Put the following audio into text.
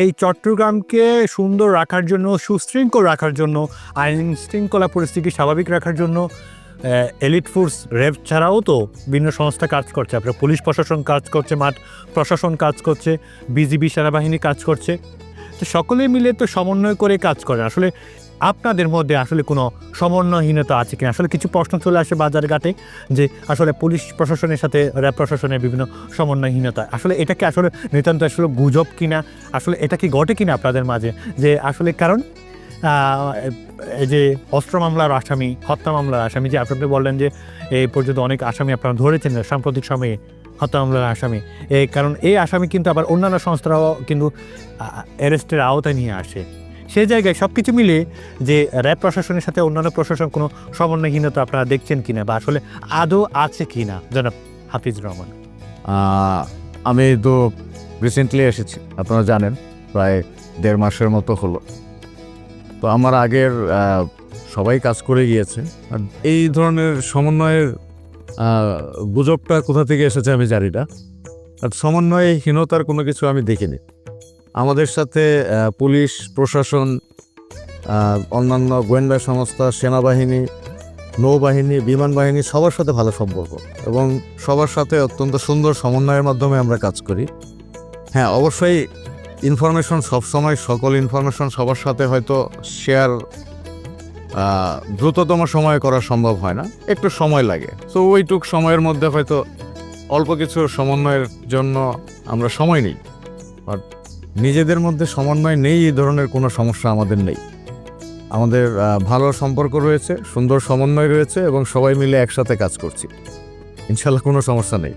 এই চট্টগ্রামকে সুন্দর রাখার জন্য, সুশৃঙ্খল রাখার জন্য, আইন শৃঙ্খলা পরিস্থিতি স্বাভাবিক রাখার জন্য এলিট ফোর্স র্যাব ছাড়াও তো বিভিন্ন সংস্থা কাজ করছে। আপনার পুলিশ প্রশাসন কাজ করছে, মাঠ প্রশাসন কাজ করছে, বিজিবি সেনাবাহিনী কাজ করছে। তো সকলে মিলে তো সমন্বয় করে কাজ করে। আসলে আপনাদের মধ্যে আসলে কোনো সমন্বয়হীনতা আছে কিনা? আসলে কিছু প্রশ্ন চলে আসে বাজার ঘাটে যে আসলে পুলিশ প্রশাসনের সাথে, র্যাব প্রশাসনের বিভিন্ন সমন্বয়হীনতা। আসলে এটা কি আসলে নিতান্ত আসলে গুজব কিনা? আসলে এটা কি ঘটে কিনা আপনাদের মাঝে? যে আসলে কারণ এই যে অস্ত্র মামলার আসামি, হত্যা মামলার আসামি, যে আপনি বললেন যে এই পর্যন্ত অনেক আসামি আপনারা ধরেছেন, সাম্প্রতিক সময়ে হত্যা মামলার আসামি। এই কারণ এই আসামি কিন্তু আবার অন্যান্য সংস্থারাও কিন্তু অ্যারেস্টের আওতায় নিয়ে আসে। সেই জায়গায় সব কিছু মিলে যে র্যাব প্রশাসনের সাথে অন্যান্য প্রশাসন কোনো সমন্বয়হীনতা আপনারা দেখছেন কিনা বা আসলে আদৌ আছে কিনা? জনাব হাফিজ রহমান। আমি তো রিসেন্টলি এসেছি, আপনারা জানেন, প্রায় দেড় মাসের মতো হলো। তো আমার আগের সবাই কাজ করে গিয়েছে। আর এই ধরনের সমন্বয়ের গুজবটা কোথা থেকে এসেছে আমি জানি না। আর সমন্বয়হীনতার কোনো কিছু আমি দেখিনি। আমাদের সাথে পুলিশ, প্রশাসন অন্যান্য গোয়েন্দা সংস্থা, সেনাবাহিনী, নৌবাহিনী, বিমান বাহিনী, সবার সাথে ভালো সম্পর্ক এবং সবার সাথে অত্যন্ত সুন্দর সমন্বয়ের মাধ্যমে আমরা কাজ করি। হ্যাঁ অবশ্যই ইনফরমেশন সবসময় সকল ইনফরমেশন সবার সাথে হয়তো শেয়ার দ্রুততম সময়ে করা সম্ভব হয় না, একটু সময় লাগে। তো ওইটুক সময়ের মধ্যে হয়তো অল্প কিছু সমন্বয়ের জন্য আমরা সময় নিই। আর নিজেদের মধ্যে সমন্বয় নেই, এই ধরনের কোনো সমস্যা আমাদের নেই। আমাদের ভালো সম্পর্ক রয়েছে, সুন্দর সমন্বয় রয়েছে এবং সবাই মিলে একসাথে কাজ করছি। ইনশাল্লাহ কোনো সমস্যা নেই।